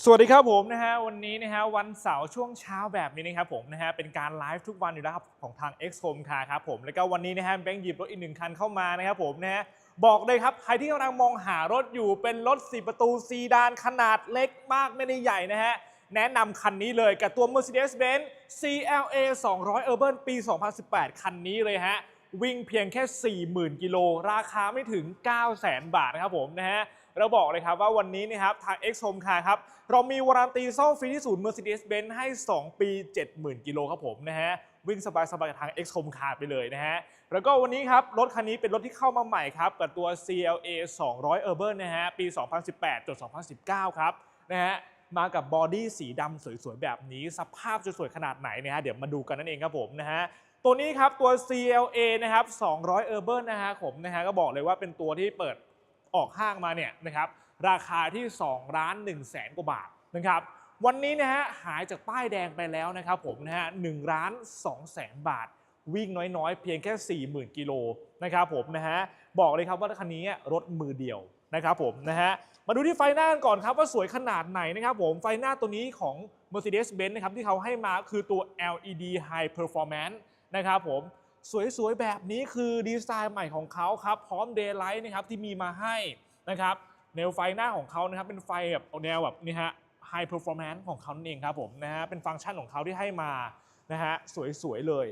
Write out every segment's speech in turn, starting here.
สวัสดีครับผมนะฮะวันนี้นะฮะวันเสาร์ช่วงเช้าแบบนี้นะครับผมนะฮะเป็นการไลฟ์ทุกวันอยู่แล้วครับของทาง X Home Car ครับผมแล้วก็วันนี้นะฮะแบงค์หยิบรถอีกหนึ่งคันเข้ามานะครับผมนะฮะบอกเลยครับใครที่กำลังมองหารถอยู่เป็นรถ4ประตูซีดานขนาดเล็กมากไม่ได้ใหญ่นะฮะแนะนำคันนี้เลยกับตัว Mercedes-Benz CLA 200 Urban ปี 2018 คันนี้เลยฮะ วิ่งเพียงแค่ 40,000 กิโล ราคาไม่ถึง 900,000บาทนะครับผมนะฮะเราบอกเลยครับว่าวันนี้นะครับทาง X Home Car ครับ เรามีวารันตีซ่อมฟรีที่ศูนย์ Mercedes-Benz ให้ 2 ปี 70,000 กิโลครับผมนะฮะวิ่งสบายๆกับทาง X Home Car ไปเลยนะฮะ แล้วก็วันนี้ครับ รถคันนี้เป็นรถที่เข้ามาใหม่ครับกับตัว CLA 200 Urban นะฮะปี 2018จด2019 ครับนะฮะมากับบอดี้สีดำสวยๆ แบบนี้ สภาพจะสวยขนาดไหนนะฮะเดี๋ยวมาดูกันนั่นเองครับผมนะฮะ ตัวนี้ครับตัว CLA นะครับ200 Urban นะฮะผมนะฮะก็บอกเลยว่าเป็นตัวที่เปิดออกห้างมาเนี่ยนะครับราคาที่2ล้าน1แสนกว่าบาทนะครับวันนี้นะฮะหายจากป้ายแดงไปแล้วนะครับผมนะฮะ1ล้าน2แสนบาท วิ่งน้อยๆ เพียงแค่ 40,000 กิโลนะครับผมนะฮะบอกเลยครับว่าคันนี้รถมือเดียวนะครับผมนะฮะมาดูที่ไฟหน้ากันก่อนครับว่าสวยขนาดไหนนะครับผมไฟหน้าตัวนี้ของ Mercedes-Benz นะครับที่เขาให้มาคือตัว LED High Performance นะครับผมสวยๆ แบบนี้คือดีไซน์ใหม่ของเขาครับ พร้อม Daylight นะครับที่มีมาให้นะครับแนวไฟหน้าของเขานะครับเป็นไฟแบบแนวแบบนี่ฮะ High Performance ของเขานั่นเองครับผมนะฮะเป็นฟังก์ชันของเขาที่ให้มานะฮะสวยๆ เลย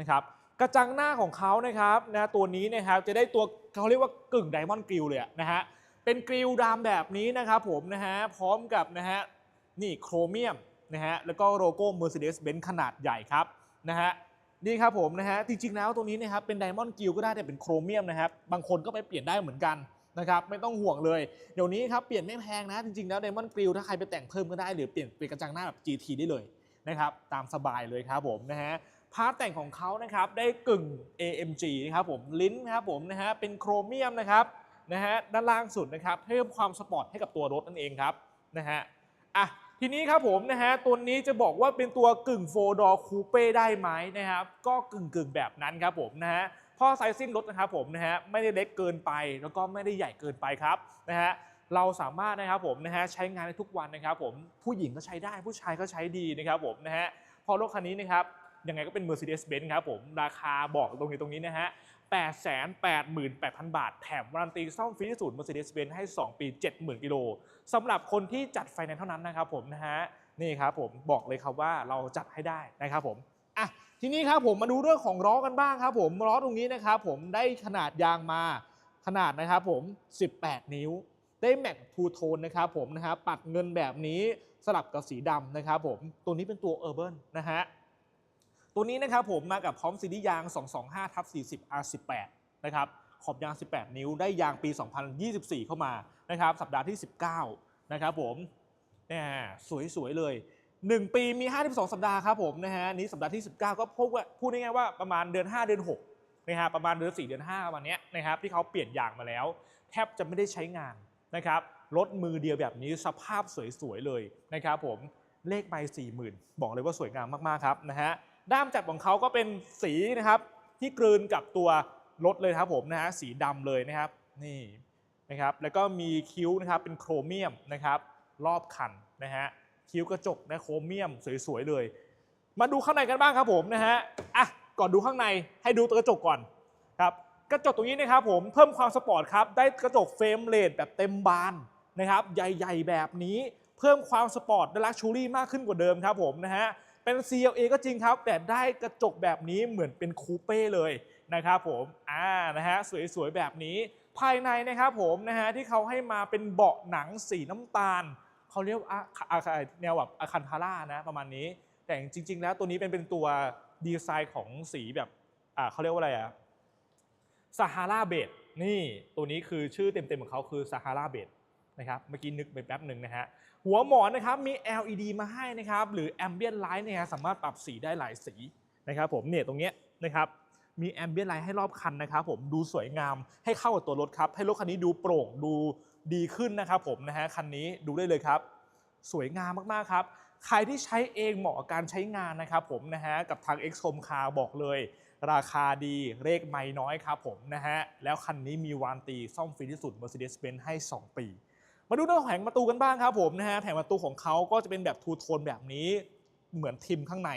นะครับกระจังหน้าของเขานะครับนะตัวนี้นะครับจะได้ตัวเขาเรียกว่ากึ่งไดมอนด์กริลเลยนะฮะเป็นกริลดำแบบนี้นะครับผมนะฮะพร้อมกับนะฮะนี่โครเมียมนะฮะแล้วก็โลโก้ Mercedes-Benz ขนาดใหญ่ครับนะฮะ นี่ครับผมนะฮะจริงๆแล้วตรงนี้นะครับเป็นไดมอนด์กิลก็ได้แต่เป็นโครเมียมนะครับบางคนก็ไปเปลี่ยนได้เหมือนกันนะครับไม่ต้องห่วงเลย เดี๋ยวนี้ครับเปลี่ยนไม่แพงนะ จริงๆแล้วไดมอนด์กิลถ้าใครไปแต่งเพิ่มก็ได้หรือเปลี่ยนเป็นกระจังหน้าแบบ GT ได้เลยนะครับตามสบายเลยครับผมนะฮะพาร์ทแต่งของเขานะครับได้กึ่ง AMG นะครับผมลิ้นนะครับผมนะฮะเป็นโครเมียมนะครับนะฮะด้านล่างสุดนะครับเพิ่มความสปอร์ตให้กับตัวรถนั่นเองครับนะฮะอะ ทีนี้ครับผมนะฮะตัวนี้จะบอกว่าเป็นตัวกึ่งโฟดอคูเป้ได้ไหมนะครับก็กึ่งกึ่งแบบนั้นครับผมนะฮะพราะไซซิ่งรถนะครับผมนะฮะไม่ได้เล็กเกินไปแล้วก็ไม่ได้ใหญ่เกินไปครับนะฮะเราสามารถนะครับผมนะฮะใช้งานได้ทุกวันนะครับผมผู้หญิงก็ใช้ได้ผู้ชายก็ใช้ดีนะครับผมนะฮะพอรถคันนี้นะครับยังไงก็เป็น Mercedes-Benz ครับผมราคาบอกตรงนี้ตรงนี้นะฮะ 888,000 บาท แถมวารันตีซ่อมฟรีที่ศูนย์ Mercedes-Benz ให้ 2 ปี 70,000 กิโลสำหรับคนที่จัดไฟแนนซ์เท่านั้นนะครับผมนะฮะนี่ครับผมบอกเลยครับว่าเราจัดให้ได้นะครับผมอะทีนี้ครับผมมาดูเรื่องของล้อกันบ้างครับผมล้อตรงนี้นะครับผมได้ขนาดยางมาขนาดนะครับผม 18 นิ้ว ได้แม็กทูโทนนะครับผมนะฮะปัดเงินแบบนี้สลับกับสีดำนะครับผมตัวนี้เป็นตัว Urban นะฮะ ตัวนี้นะครับผมมากับพร้อมซีรีส์ยาง 225ทับ40 R18 นะครับขอบยาง 18 นิ้วได้ยางปี 2024 เข้ามานะครับสัปดาห์ที่ 19 นะครับผมเนี่ยสวยๆเลย 1 ปีมี 52 สัปดาห์ครับผมนะฮะนี้สัปดาห์ที่ 19 ก็พบว่าพูดง่ายๆว่าประมาณเดือน 5 เดือน6นะฮะประมาณเดือน 4 เดือน5ประมาณนี้นะครับที่เขาเปลี่ยนยางมาแล้ว แทบจะไม่ได้ใช้งานนะครับรถมือเดียวแบบนี้สภาพสวยๆเลยนะครับผมเลขใบ40,000 บอกเลยว่าสวยงามมากๆครับนะฮะ ด้ามจับของเขาก็เป็นสีนะครับที่กลืนกับตัวรถเลยครับผมนะฮะสีดำเลยนะครับนี่นะครับ แล้วก็มีคิ้วนะครับเป็นโครเมียมนะครับ รอบคันนะฮะคิ้วกระจกนะโครเมียมสวยๆเลย มาดูข้างในกันบ้างครับผมนะฮะอะก่อนดูข้างในให้ดูตัวกระจกก่อนครับกระจกตรงนี้นะครับผมเพิ่มความสปอร์ตครับได้กระจกเฟรมเลดแบบเต็มบานนะครับ ใหญ่ๆแบบนี้เพิ่มความสปอร์ตและลักชูรี่มากขึ้นกว่าเดิมครับผมนะฮะ เป็น CLA ก็จริงครับ แต่ได้กระจกแบบนี้เหมือนเป็นคูเป้เลยนะครับผมอ่านะฮะสวยๆแบบนี้ ภายในนะครับผมนะฮะที่เขาให้มาเป็นเบาะหนังสีน้ำตาลเขาเรียกว่าอะแนวแบบอาคันทาร่านะประมาณนี้ แต่จริง ๆ แล้วตัวนี้เป็นเป็นตัวดีไซน์ของสีแบบอ่าเขาเรียกว่าอะไรอะซาฮาราเบดนี่ตัวนี้คือชื่อเต็มๆของเขาคือซาฮาราเบดนะครับเมื่อกี้นึกไปแป๊บหนึ่งนะฮะ หัวหมอนนะครับมี LED มาให้นะครับหรือ Ambient Light เนี่ยสามารถปรับสีได้หลายสีนะครับผมเนี่ยตรงเนี้ยนะครับมี Ambient Light ให้รอบคันนะครับผมดูสวยงามให้เข้ากับตัวรถครับ ให้รถคันนี้ดูโปร่งดูดีขึ้นนะครับผมนะฮะคันนี้ดูได้เลยครับ สวยงามมากๆครับใครที่ใช้เองเหมาะกับการใช้งานนะครับผมนะฮะกับทาง X Home Car บอกเลย ราคาดีเลขไม่น้อยครับผมนะฮะแล้วคันนี้มีวารันตีซ่อมฟรีที่สุด Mercedes-Benz ให้ 2 ปี มาดูเรื่องแผงประตูกันบ้างครับผมนะฮะแผงประตูของเขาก็จะเป็นแบบทูโทนแบบนี้เหมือนทิมข้างใน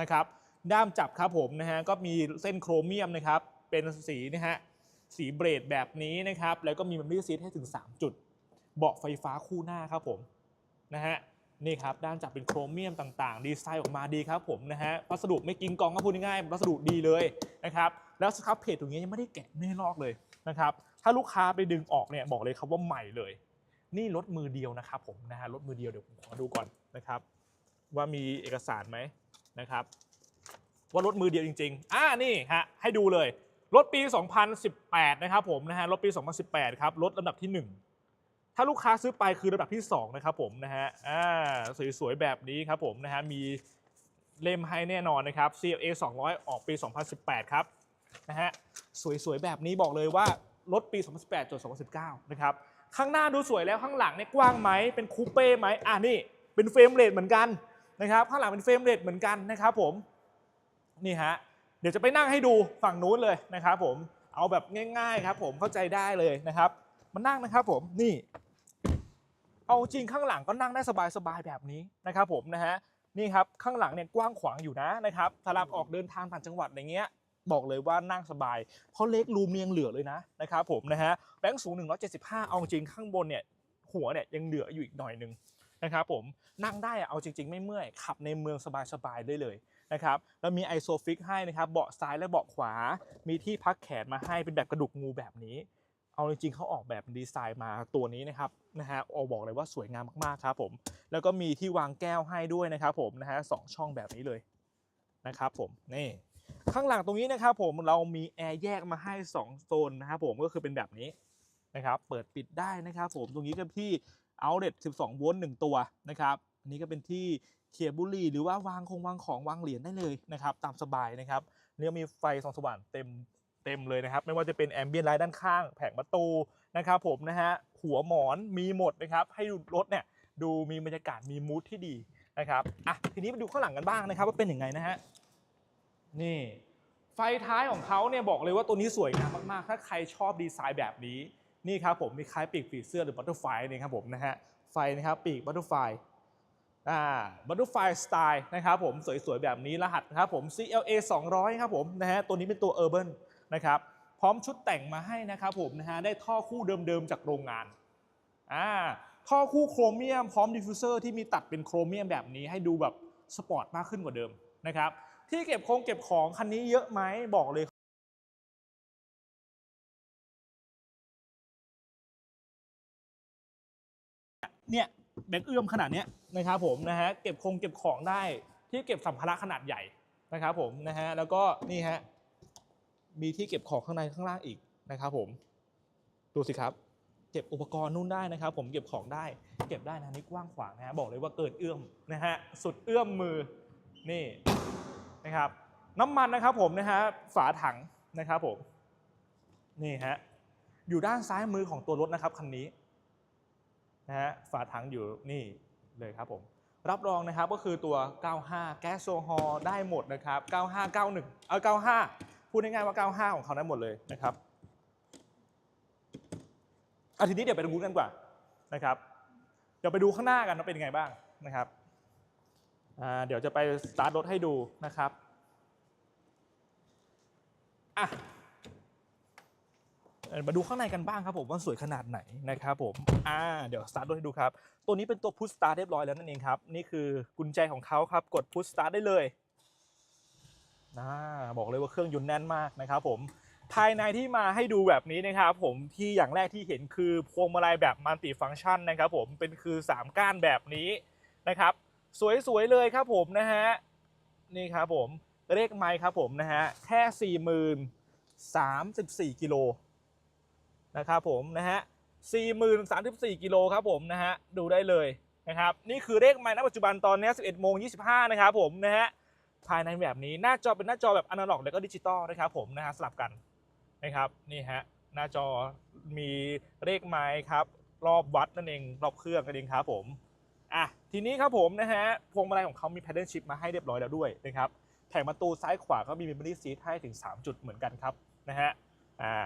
นะครับด้ามจับครับผมนะฮะก็มีเส้นโครเมียมนะครับเป็นสีนะฮะสีเบรดแบบนี้นะครับแล้วก็มีมันไม่ซีทให้ถึง 3 จุด เบาะไฟฟ้าคู่หน้าครับผมนะฮะนี่ครับด้านจับเป็นโครเมียมต่างๆ ดีไซน์ออกมาดีครับผมนะฮะวัสดุไม่กินกองก็พูดง่ายๆวัสดุดีเลยนะครับแล้วสครับเพจตรงนี้ยังไม่ได้แกะไม่ลอกเลยนะครับถ้าลูกค้าไปดึงออกเนี่ยบอกเลยครับว่าใหม่เลย นี่รถมือเดียวนะครับผมนะฮะรถมือเดียวเดี๋ยวผมขอดูก่อนนะครับ ว่ามีเอกสารไหมนะครับ ว่ารถมือเดียวจริง ๆ อ่านี่ฮะให้ดูเลยรถปี 2018 นะครับผมนะฮะรถปี 2018 ครับรถลำดับที่ 1 ถ้าลูกค้าซื้อไปคือลำดับที่ 2 นะครับผมนะฮะอ่าสวยๆ แบบนี้ครับผมนะฮะมีเล่มให้แน่นอนนะครับ CLA 200 ออกปี 2018 ครับนะฮะสวยๆ แบบนี้บอกเลยว่ารถปี 2018จน2019 นะครับ ข้างหน้าดูสวยแล้วข้างหลังเนี่ยกว้างไหมเป็นคูเป้ไหมอ่านี่เป็นเฟรมเรทเหมือนกันนะครับข้างหลังเป็นเฟรมเรทเหมือนกันนะครับผมนี่ฮะเดี๋ยวจะไปนั่งให้ดูฝั่งนู้นเลยนะครับผมเอาแบบง่าย ๆครับ ผมเข้าใจได้เลยนะครับมานั่งนะครับผมนี่ เอาจริงข้างหลังก็นั่งได้สบายๆแบบนี้นะครับผมนะฮะนี่ครับข้างหลังเนี่ยกว้างขวางอยู่นะนะครับสำหรับออกเดินทางต่างจังหวัดอย่างเงี้ย บอกเลยว่านั่งสบาย เพราะเล็กรูมยังเหลือเลยนะนะครับผมนะฮะแบงค์สูง 175 เอาจริงข้างบนเนี่ยหัวเนี่ยยังเหลืออยู่อีกหน่อยหนึงนะครับผมนั่งได้อะเอาจริง ๆ ไม่เมื่อย ขับในเมืองสบายๆได้เลยนะครับแล้วมีไอโซฟิกให้นะครับเบาะซ้ายและเบาะขวา มีที่พักแขนมาให้เป็นแบบกระดูกงูแบบนี้ เอาจริงๆเขาออกแบบดีไซน์มาตัวนี้นะครับนะฮะเอาบอกเลยว่าสวยงามมากๆครับผมแล้วก็มีที่วางแก้วให้ด้วยนะครับผมนะฮะสองช่องแบบนี้เลยนะครับผมนี่ ข้างหลังตรงนี้นะครับผมเรามีแอร์แยกมาให้ 2 โซนนะครับผมก็คือเป็นแบบนี้นะครับเปิดปิดได้นะครับผมตรงนี้ก็ที่ outlet 12 โวลต์1ตัวนะครับอันนี้ก็เป็นที่เขียบบุหรี่หรือว่าวางคงวางของวางเหรียญได้เลยนะครับตามสบายนะครับเนี่ก็มีไฟส่องสว่างเต็มเต็มเลยนะครับไม่ว่าจะเป็นแอมเบียนไลท์ด้านข้าง แผงประตูนะครับผมนะฮะหัวหมอนมีหมดนะครับให้รถเนี่ยดูมีบรรยากาศมีมูทที่ดีนะครับอะทีนี้มาดูข้างหลังกันบ้างนะครับว่าเป็นยังไงนะฮะ นี่ไฟท้ายของเขาเนี่ยบอกเลยว่าตัวนี้สวยงามมากๆ ถ้าใครชอบดีไซน์แบบนี้นี่ครับผมมีคล้ายปีกผีเสื้อหรือบัตเตอร์ไฟนี่ครับผมนะฮะไฟนะครับปีกบัตเตอร์ไฟอ่าบัตเตอร์ไฟสไตล์นะครับผมสวยๆแบบนี้รหัสนะครับผม CLA 200ครับผมนะฮะตัวนี้เป็นตัว Urban นะครับพร้อมชุดแต่งมาให้นะครับผมนะฮะได้ท่อคู่เดิมๆจากโรงงานอ่าท่อคู่โครเมียมพร้อมดิฟฟิวเซอร์ที่มีตัดเป็นโครเมียมแบบนี้ให้ดูแบบสปอร์ตมากขึ้นกว่าเดิมนะครับ ที่เก็บคงเก็บของคันนี้เยอะไหมบอกเลยเนี่ยแบงค์เอื้อมขนาดนี้นะครับผมนะฮะเก็บคงเก็บของได้ที่เก็บสัมภาระขนาดใหญ่นะครับผมนะฮะแล้วก็นี่ฮะมีที่เก็บของข้างในข้างล่างอีกนะครับผมดูสิครับเก็บอุปกรณ์นู่นได้นะครับ ผมเก็บของได้ เก็บได้นะนี่กว้างขวางนะฮะบอกเลยว่าเกินเอื้อมนะฮะสุดเอื้อมมือนี่ นะครับน้ำมันนะครับผมนะฮะฝาถังนะครับผมนี่ฮะอยู่ด้านซ้ายมือของตัวรถนะครับคันนี้นะฮะฝาถังอยู่นี่เลยครับผมรับรองนะครับก็คือตัว 95 แก๊สโซฮอล์ได้หมดนะครับ 95 91 เออ95 พูดง่ายๆว่า 95 ของเขาได้หมดเลยนะครับอาทีนี้เดี๋ยวไปดูกันกว่านะครับ เดี๋ยวไปดูข้างหน้ากันว่าเป็นยังไงบ้างนะครับ เดี๋ยวจะไปสตาร์ทรถให้ดูนะครับอะมาดูข้างในกันบ้างครับผมว่าสวยขนาดไหนนะครับผมอ่าเดี๋ยวสตาร์ทรถให้ดูครับ ตัวนี้เป็นตัวพุชสตาร์ทเรียบร้อยแล้วนั่นเองครับ นี่คือกุญแจของเขาครับ กดพุชสตาร์ทได้เลยนะบอกเลยว่าเครื่องยนต์แน่นมากนะครับผมภายในที่มาให้ดูแบบนี้นะครับผมที่อย่างแรกที่เห็นคือพวงมาลัยแบบมัลติฟัง c t ชันนะครับผมเป็นคือ 3 ก้านแบบนี้นะครับ สวยๆเลยครับผมนะฮะนี่ครับผมเลขไมค์ครับผมนะฮะแค่4 0 34กิโลนะครับผมนะฮะ4034กิโลครับผมนะฮะดูได้เลยนะครับนี่คือเลขไมค์ณปัจจุบันตอนนี้11โมง25นะครับผมนะฮะภายในแบบนี้หน้าจอเป็นหน้าจอแบบอนาล็อกแล้วก็ดิจิตอลนะครับผมนะฮะสลับกันนะครับนี่ฮะหน้าจอมีเลขไมค์ครับรอบวัดนั่นเองรอบเครื่องกันเองครับผม อะทีนี้ครับผมนะฮะพวงมาลัยของเขามี paddle shift มาให้เรียบร้อยแล้วด้วยนะครับแผงประตูซ้ายขวาก็มี memory seat ให้ถึง 3 จุดเหมือนกันครับนะฮะอ่า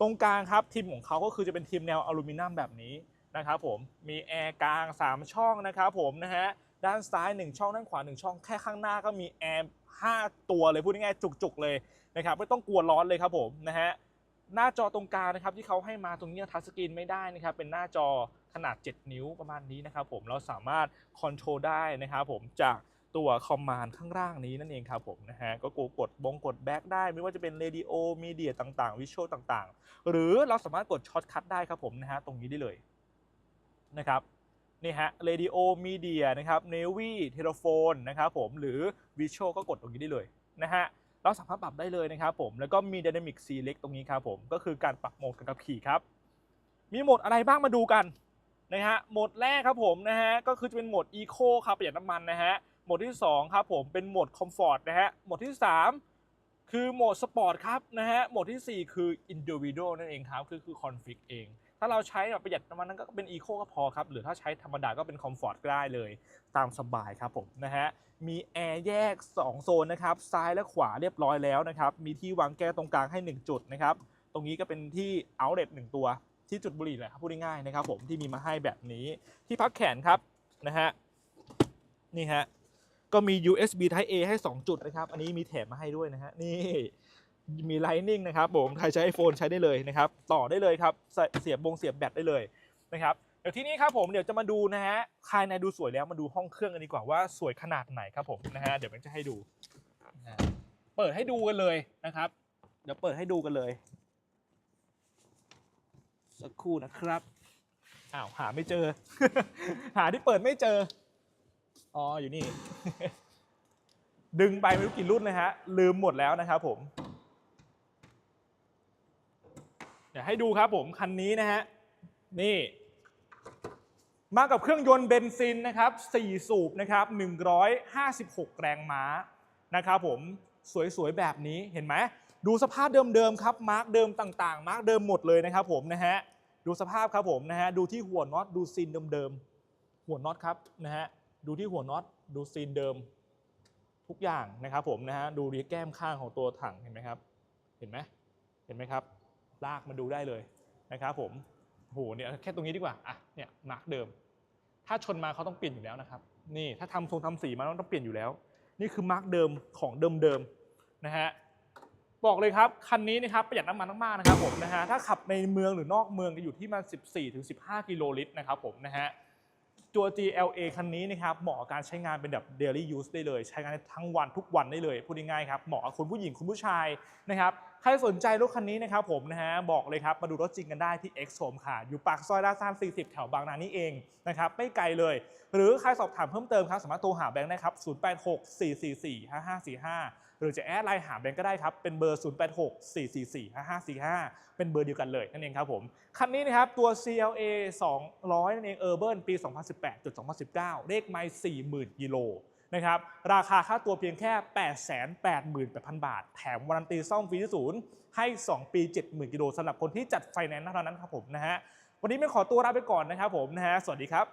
ตรงกลางครับทีมของเขาก็คือจะเป็นทีมแนวอลูมิเนียมแบบนี้นะครับผมมีแอร์กลาง 3 ช่องนะครับผมนะฮะด้านซ้าย 1 ช่องด้านขวา 1 ช่องแค่ข้างหน้าก็มีแอร์5ตัวเลยพูดง่ายๆจุกๆเลยนะครับไม่ต้องกลัวร้อนเลยครับผมนะฮะ หน้าจอตรงกลางนะครับที่เขาให้มาตรงนี้ทัชสกรีนไม่ได้นะครับเป็นหน้าจอขนาด 7 นิ้วประมาณนี้นะครับผมเราสามารถคอนโทรลได้นะครับผมจากตัวคอมมานด์ข้างล่างนี้นั่นเองครับผมนะฮะก็กกดบงกดแบ็กได้ ไม่ว่าจะเป็นเรดิโอมีเดียต่างๆ วิชวลต่างๆ หรือเราสามารถกดช็อตคัทได้ครับผมนะฮะตรงนี้ได้เลยนะครับนี่ฮะเรดิโอมีเดียนะครับเนวี่เทเลโฟนนะครับผมหรือวิชวลก็กดตรงนี้ได้เลยนะฮะ เราสามารถปรับได้เลยนะครับผมแล้วก็มี Dynamic Select ตรงนี้ครับผมก็คือการปรับโหมดการขับขี่ครับมีโหมดอะไรบ้างมาดูกันนะฮะโหมดแรกครับผมนะฮะก็คือจะเป็นโหมด Eco ครับประหยัดน้ำมันนะฮะโหมดที่2ครับผมเป็นโหมด Comfort นะฮะโหมดที่ 3 คือโหมด Sport ครับนะฮะโหมดที่ 4 คือ Individual นั่นเองครับคือคือ Config เอง ถ้าเราใช้แบบประหยัดน้ำมันนั้นก็เป็น Eco ก็พอครับ หรือถ้าใช้ธรรมดาก็เป็น Comfort ก็ได้เลยตามสบายครับผมนะฮะ มีแอร์แยก 2 โซนนะครับ ซ้ายและขวาเรียบร้อยแล้วนะครับ มีที่วางแก้วตรงกลางให้ 1 จุดนะครับ ตรงนี้ก็เป็นที่ outlet หนึ่งตัว ที่จุดบุหรี่เลยครับพูดง่ายๆนะครับผมที่มีมาให้แบบนี้ที่พักแขนครับนะฮะนี่ฮะก็มี USB Type A ให้ 2 จุดนะครับ อันนี้มีแถมมาให้ด้วยนะฮะนี่ มี Lightning นะครับผมใครใช้ iPhone ใช้ได้เลยนะครับ ต่อได้เลยครับใส่เสียบบงเสียบแบตได้เลยนะครับเดี๋ยวที่นี้ครับผมเดี๋ยวจะมาดูนะฮะภายในดูสวยแล้วมาดูห้องเครื่องกันดีกว่าว่าสวยขนาดไหนครับผมนะฮะเดี๋ยวมันจะให้ดูนะฮะเปิดให้ดูกันเลยนะครับ เดี๋ยวเปิดให้ดูกันเลย สักครู่นะครับอ้าวหาไม่เจอ หาที่เปิดไม่เจออ๋ออยู่นี่ ดึงไปไม่รู้กี่รุ่นเลยฮะลืมหมดแล้วนะครับผม เดี๋ยวให้ดูครับผมคันนี้นะฮะนี่ มากับเครื่องยนต์เบนซินนะครับ4สูบนะครับ156 แรงม้านะครับผมสวยๆแบบนี้เห็นไหมดูสภาพเดิมๆครับมาร์กเดิมต่างๆ มาร์กเดิมหมดเลยนะครับผมนะฮะดูสภาพครับผมนะฮะดูที่หัวน็อตดูซีนเดิมๆหัวน็อตครับนะฮะดูที่หัวน็อตดูซีนเดิม ทุกอย่างนะครับผมนะฮะดูดีแก้มข้างของตัวถังเห็นไหมครับ เห็นไหมเห็นไหมครับ ลากมาดูได้เลยนะครับผมโหเนี่ยแค่ตรงนี้ดีกว่าอะเนี่ยมาร์กเดิม ถ้าชนมาเขาต้องเปลี่ยนอยู่แล้วนะครับนี่ถ้าทำทรงทำสีมาต้องเปลี่ยนอยู่แล้ว นี่คือมาร์กเดิมของเดิมๆนะฮะบอกเลยครับคันนี้นะครับประหยัดน้ำมันมากๆนะครับผมนะฮะถ้าขับในเมืองหรือนอกเมืองจะอยู่ที่มา 14-15 กิโลลิตรนะครับผมนะฮะ ตัว GLA คันนี้นะครับเหมาะกับการใช้งานเป็นแบบ daily use ได้เลย ใช้งานทั้งวันทุกวันได้เลยพูดง่ายๆครับเหมาะกับคุณผู้หญิงคุณผู้ชายนะครับใครสนใจรถคันนี้นะครับผมนะฮะบอกเลยครับมาดูรถจริงกันได้ที่ X Home ค่ะ อยู่ปากซอยลาดซาน40 แถวบางนานี่เองนะครับไม่ไกลเลย หรือใครสอบถามเพิ่มเติมครับสามารถโทรหาแบงค์ได้ครับ 0864445545 หรือจะแอดไลน์หาแบงค์ก็ได้ครับ เป็นเบอร์ 0864445545 เป็นเบอร์เดียวกันเลยนั่นเองครับผม คันนี้นะครับตัว CLA 200 นั่นเอง Urban ปี 2018-2019 เลขไมล์40,000 กิโลนะครับ ราคาค่าตัวเพียงแค่ 888,000 บาท แถมวารันตีซ่อมฟรีที่ศูนย์ให้ 2 ปี 70,000 กิโลสำหรับคนที่จัดไฟแนนซ์เท่านั้นครับผมนะฮะ วันนี้ไม่ขอตัวลาไปก่อนนะครับผมนะฮะ สวัสดีครับ